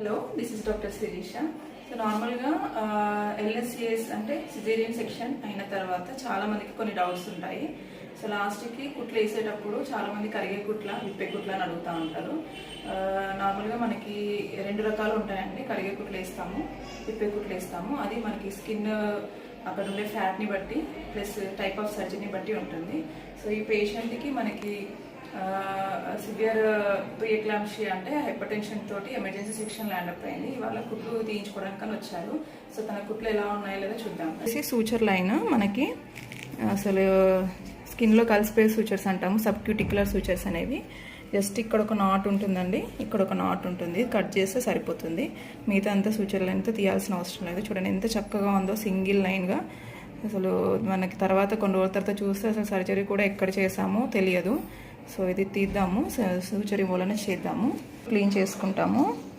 Hello this is doctor Shirisha so నార్మల్గా LSCS అంటే caesarean section అయిన తర్వాత చాలా మందికి కొన్ని డౌట్స్ ఉంటాయి. సో లాస్ట్కి కుట్లు వేసేటప్పుడు చాలామంది కరిగే కుట్ల విప్పే కుట్ల అని అడుగుతూ ఉంటారు. Uh, నార్మల్గా మనకి రెండు రకాలు ఉంటాయండి. కరిగే కుట్లు వేస్తాము విప్పే కుట్లు వేస్తాము. అది మనకి స్కిన్ అక్కడ ఉండే ఫ్యాట్ని బట్టి ప్లస్ టైప్ ఆఫ్ సర్జరీని బట్టి ఉంటుంది. సో ఈ పేషెంట్కి మనకి సివియర్ ప్రియక్లాంషి అంటే హైపర్ టెన్షన్ తోటి ఎమర్జెన్సీ సెక్షన్ ల్యాండ్ అప్ అయింది. ఇవాళ కుట్లు తీయించుకోవడానికి అని వచ్చారు. సో తన కుట్లు ఎలా ఉన్నాయో లేదో చూద్దాం. సూచర్ లైన్ మనకి అసలు స్కిన్లో కలిసిపోయే సూచర్స్ అంటాము సబ్క్యూటిక్యులర్ సూచర్స్ అనేవి. జస్ట్ ఇక్కడ ఒక నాట్ ఉంటుందండి. ఇక్కడ ఒక నాట్ ఉంటుంది. కట్ చేస్తే సరిపోతుంది. మిగతా అంతా సూచర్ లైన్తో తీయాల్సిన అవసరం లేదు. చూడండి ఎంత చక్కగా ఉందో సింగిల్ లైన్గా అసలు మనకి తర్వాత కొన్ని రోజుల తర్వాత చూస్తే అసలు సర్జరీ కూడా ఎక్కడ చేసామో తెలియదు. సో ఇది తీద్దాము. సూచరి మూలన చేద్దాము. క్లీన్ చేసుకుంటాము.